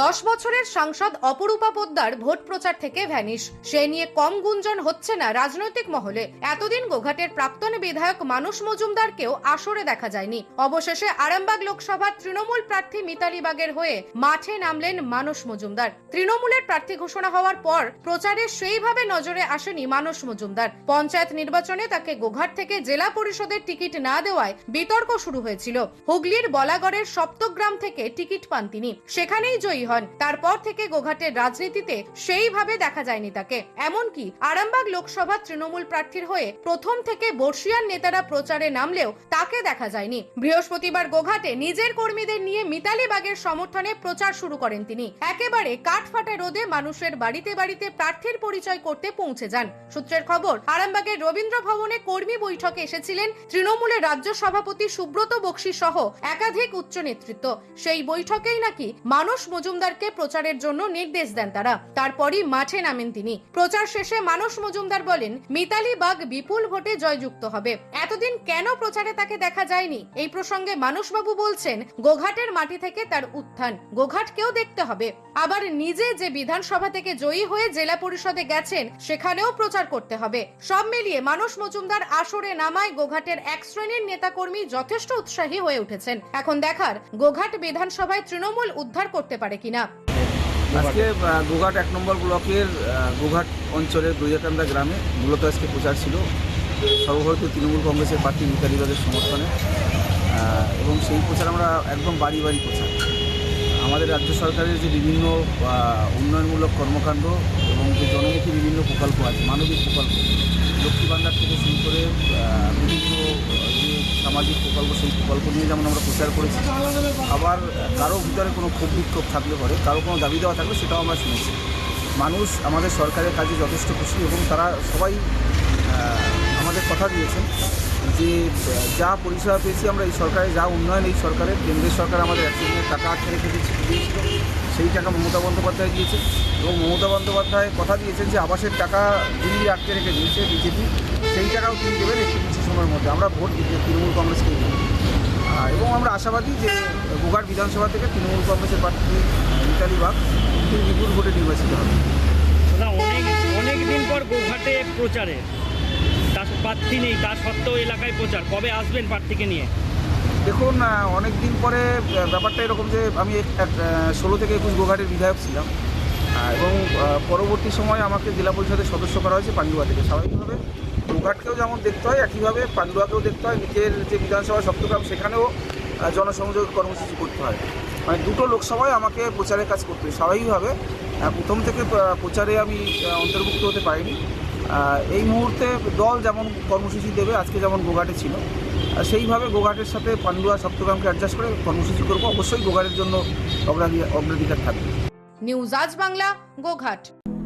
দশ বছরের সাংসদ অপরূপা পোদ্দার ভোট প্রচার থেকে ভ্যানিশ। সে নিয়ে কম গুঞ্জন হচ্ছে না রাজনৈতিক মহলে। এতদিন গোঘাটের প্রাক্তন বিধায়ক মানুষ মজুমদারকেও আসরে দেখা যায়নি। অবশেষে আরামবাগ লোকসভার তৃণমূল প্রার্থী মিতালি বাগের হয়ে মাঠে নামলেন মানস মজুমদার। তৃণমূলের প্রার্থী ঘোষণা হওয়ার পর প্রচারে সেইভাবে নজরে আসেনি মানস মজুমদার। পঞ্চায়েত নির্বাচনে তাকে গোঘাট থেকে জেলা পরিষদের টিকিট না দেওয়ায় বিতর্ক শুরু হয়েছিল। হুগলির বলাগড়ের সপ্তগ্রাম থেকে টিকিট পান তিনি। সেখানেই জয়ী হন। তারপর থেকে গোঘাটের রাজনীতিতে সেইভাবে দেখা যায়নি তাকে। এমনকি আরামবাগ লোকসভা তৃণমূল প্রার্থীর হয়ে প্রথম থেকে বর্ষিয়ান নেতারা প্রচারে নামলেও তাকে দেখা যায়নি। বৃহস্পতিবার গোঘাটে নিজের কর্মীদের নিয়ে মিতালি বাগের সমর্থনে প্রচার শুরু করেন তিনি। একেবারে কাঠফাটা রোদে মানুষের বাড়িতে বাড়িতে প্রার্থীর পরিচয় করতে পৌঁছে যান। সূত্রের খবর, আরামবাগের রবীন্দ্র ভবনে কর্মী বৈঠকে এসেছিলেন তৃণমূলের রাজ্য সভাপতি সুব্রত বক্সি সহ একাধিক উচ্চ নেতৃত্ব। সেই বৈঠকেই নাকি মানস মজুমদারকে প্রচারের জন্য নির্দেশ দেন তারা। তারপরই মাঠে নামেন তিনি। প্রচার শেষে মানস মজুমদার বলেন, মিতালি বাগ বিপুল ভোটে জয়যুক্ত হবে। এতদিন কেন প্রচারে তাকে দেখা যায়নি? এই প্রসঙ্গে মানসবাবু বলছেন, গোঘাটের মাটি থেকে তার উত্থান। গোঘাটকেও দেখতে হবে। আবার নিজে যে বিধানসভা থেকে জয়ী হয়ে জেলা পরিষদে গেছেন, সেখানেও প্রচার করতে হবে। সব মিলিয়ে মানস মজুমদার আসরে নামায় গোঘাটের এক শ্রেণির নেতাকর্মী যথেষ্ট উৎসাহী হয়ে উঠেছেন। এখন দেখার, গোঘাট বিধানসভায় তৃণমূল উদ্ধার করতে পারে কিনা? আজকে গোঘাট এক নম্বর ব্লকের গোঘাট অঞ্চলের দইয়াকান্দা গ্রামে, মূলত আজকে প্রচার ছিল, সর্বভারতীয় তৃণমূল কংগ্রেসের প্রার্থী মিতালি বাগের সমর্থনে এবং সেই প্রচার আমরা একদম বাড়ি বাড়ি প্রচার। আমাদের রাজ্য সরকারের যে বিভিন্ন উন্নয়নমূলক কর্মকাণ্ড এবং যে জনমুখী বিভিন্ন প্রকল্প আছে, মানবিক প্রকল্প লক্ষ্মী ভাণ্ডার থেকে শুরু করে আহ, বিভিন্ন যে সামাজিক প্রকল্প, সেই প্রকল্প নিয়ে যেমন আমরা প্রচার করেছি, আবার কারও ভিতরে কোনো ক্ষোভ বিক্ষোভ থাকলে পরে, কারও কোনো দাবি দেওয়া থাকলে সেটাও আমরা শুনেছি। মানুষ আমাদের সরকারের কাজে যথেষ্ট খুশি এবং তারা সবাই আমাদের কথা দিয়েছেন যে, যা পরিষেবা পেয়েছি আমরা এই সরকারে, যা উন্নয়ন এই সরকারের কেন্দ্রের সরকার আমাদের একশো দিনের টাকা আটকে রেখে দিয়েছে দিয়েছিল সেই টাকা মমতা বন্দ্যোপাধ্যায় দিয়েছে এবং মমতা বন্দ্যোপাধ্যায় কথা দিয়েছেন যে আবাসের টাকা তিনি আটকে রেখে দিয়েছে, বিজেপি টাকাও তিনি দেবেন একটু কিছু সময়ের মধ্যে। আমরা ভোট দিতে তৃণমূল কংগ্রেসকেই দেবো এবং আমরা আশাবাদী যে গোঘাট বিধানসভা থেকে তৃণমূল কংগ্রেসের প্রার্থী মিতালি বাগ তিনি বিপুল ভোটে নির্বাচিত হবে না অনেক অনেক দিন পর গোঘাটে প্রচারে। তার প্রার্থী নেই তার সত্ত্বেও এলাকায় প্রচার। কবে আসবেন প্রার্থীকে নিয়ে? দেখুন অনেক দিন পরে ব্যাপারটা এরকম যে আমি ষোলো থেকে একুশ গোঘাটের বিধায়ক ছিলাম। এবং পরবর্তী সময় আমাকে জেলা পরিষদের সদস্য করা হয়েছে পান্ডুয়া থেকে। স্বাভাবিকভাবে গোঘাটকেও যেমন দেখতে হয়, একইভাবে পান্ডুয়াকেও দেখতে হয়। নিজের যে বিধানসভা সপ্তগ্রাম, সেখানেও জনসংযোগ কর্মসূচি করতে হয়। মানে দুটো লোকসভায় আমাকে প্রচারের কাজ করতে হয়, স্বাভাবিকভাবে। প্রথম থেকে প্রচারে আমি অন্তর্ভুক্ত হতে পারিনি। এই মুহূর্তে দল যেমন কর্মসূচি দেবে, আজকে যেমন গোঘাটে ছিল সেইভাবে গোঘাটের সাথে পান্ডুয়া সপ্তগ্রামকে অ্যাডজাস্ট করে কর্মসূচি করব। অবশ্যই গোঘাটের জন্য অগ্রাধি- অগ্রাধিকার থাকবে। নিউজ আজ বাংলা, গোঘাট।